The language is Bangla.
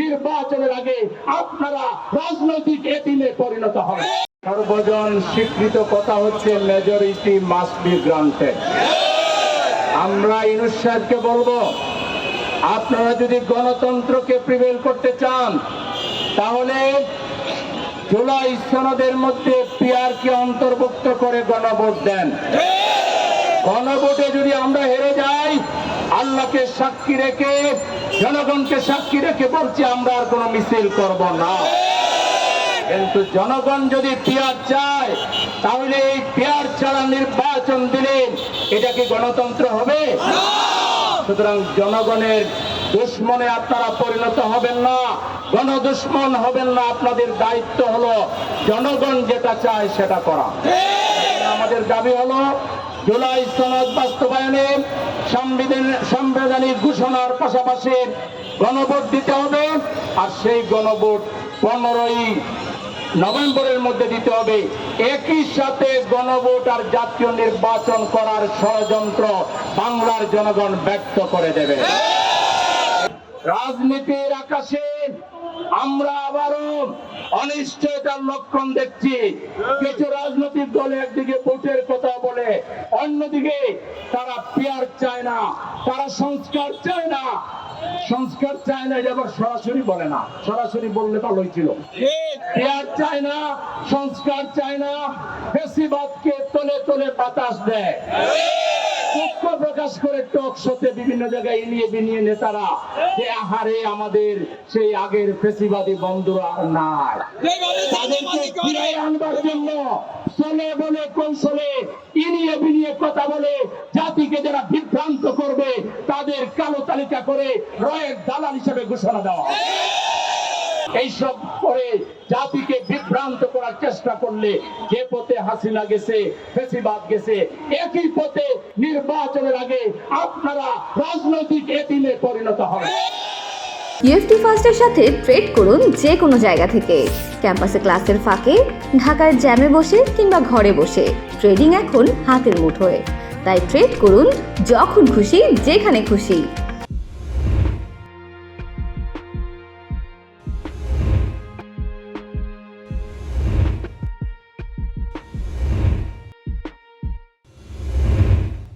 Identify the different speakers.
Speaker 1: নির্বাচনের আগে আপনারা রাজনৈতিক এতিমে পরিণত হবেন সর্বজন স্বীকৃত কথা হচ্ছে মেজরিটি মাস্ট বি আমরা ইনুস সাহেবকে বলব, আপনারা যদি গণতন্ত্রকে প্রিভেল করতে চান, তাহলে জুলাই সনদের মধ্যে পিয়ারকে অন্তর্ভুক্ত করে গণভোট দেন। গণভোটে যদি আমরা হেরে যাই আল্লাহকে সাক্ষী রেখে জনগণকে সাক্ষী রেখে বলছি আমরা আর কোনো মিছিল করব না। কিন্তু জনগণ যদি পেয়ার চায় তাহলে এই পেয়ার ছাড়া নির্বাচন দিলে এটা কি গণতন্ত্র হবে? সুতরাং জনগণের দুশ্মনে আপনারা পরিণত হবেন না গণদুশ্মন হবেন না। আপনাদের দায়িত্ব হলো জনগণ যেটা চায় সেটা করা। আমাদের দাবি হলো জুলাই সনদ বাস্তবায়নে সাংবিধানিক ঘোষণার পাশাপাশি গণভোট দিতে হবে, আর সেই গণভোট পনেরোই নভেম্বরের মধ্যে দিতে হবে। একই সাথে গণভোট আর জাতীয় নির্বাচন করার ষড়যন্ত্র বাংলার জনগণ ব্যক্ত করে দেবে। রাজনীতির আকাশে আমরা আবারও অনিশ্চয়তার লক্ষণ দেখছি। কিছু রাজনৈতিক দল একদিকে ভোটের কথা বলে, অন্যদিকে পেয়ার চায় না, তারা সংস্কার চায় না। সংস্কার চায় না এটা সরাসরি বলে না, সরাসরি বললে ভালো হয়েছিল পেয়ার চায় না, সংস্কার চায় না, ফেসিবাদকে তলে তলে বাতাস দেয়। দুঃখ প্রকাশ করে টক শোতে বিভিন্ন জায়গায় ইনিয়ে বিনিয়ে নেতারা যে আহারে আমাদের সেই আগের ফেসিবাদী বন্ধুরা নাই। তাদেরকে ফিরাই আনবার জন্য চলে বলে কৌশলে ইনিয়ে বিনিয়ে কথা বলে জাতিকে যারা বিভ্রান্ত করবে তাদের কালো তালিকা করে রয়ের দালাল হিসেবে ঘোষণা দেওয়া এইসব করে জাতিকে বিভ্রান্ত করার চেষ্টা করলে যে পথে হাসিনা গেছে, ফেসিবাদ গেছে, একই পথে নির্বাচনের আগে আপনারা রাজনৈতিক এতিমে পরিণত হবে
Speaker 2: ইউএফটি ফার্স্টের সাথে ট্রেড করুন যে কোনো জায়গা থেকে। ক্যাম্পাসে ক্লাসের ফাঁকে, ঢাকার জ্যামে বসে কিংবা ঘরে বসে ট্রেডিং এখন হাতের মুঠোয়। তাই ট্রেড করুন যখন খুশি, যেখানে খুশি।